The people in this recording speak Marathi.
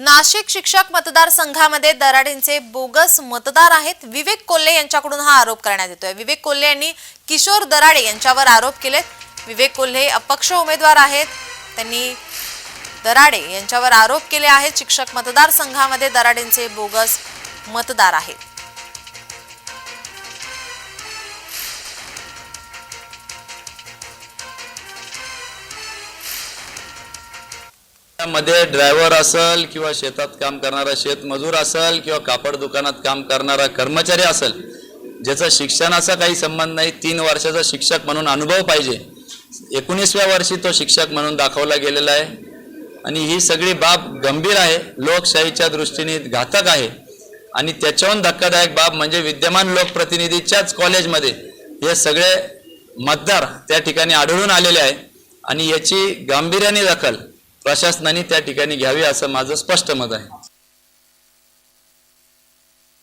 नाशिक शिक्षक मतदारसंघामध्ये दराडेंचे बोगस मतदार आहेत. विवेक कोल्हे यांच्याकडून हा आरोप करण्यात येतोय. विवेक कोल्हे यांनी किशोर दराडे यांच्यावर आरोप केलेत. विवेक कोल्हे अपक्ष उमेदवार आहेत. त्यांनी दराडे यांच्यावर आरोप केले आहेत. शिक्षक मतदारसंघामध्ये दराडेंचे बोगस मतदार आहेत. मध्ये ड्रायव्हर असेल किंवा शेतात काम करणारा शेतमजूर असेल किंवा कापड दुकानात काम करणारा कर्मचारी असेल ज्याचा शिक्षणाचा काही संबंध नाही तीन वर्षाचा शिक्षक म्हणून अनुभव पाहिजे. एकोणीसव्या वर्षी तो शिक्षक म्हणून दाखवला गेलेला आहे. आणि ही सगळी बाब गंभीर आहे लोकशाहीच्या दृष्टीने घातक आहे. आणि त्याच्याहून धक्कादायक बाब म्हणजे विद्यमान लोकप्रतिनिधीच्याच कॉलेजमध्ये हे सगळे मतदार त्या ठिकाणी आढळून आलेले आहे. आणि याची गांभीर्याने दखल प्रशासनाने त्या ठिकाणी घ्यावी असं माझं स्पष्ट मत आहे.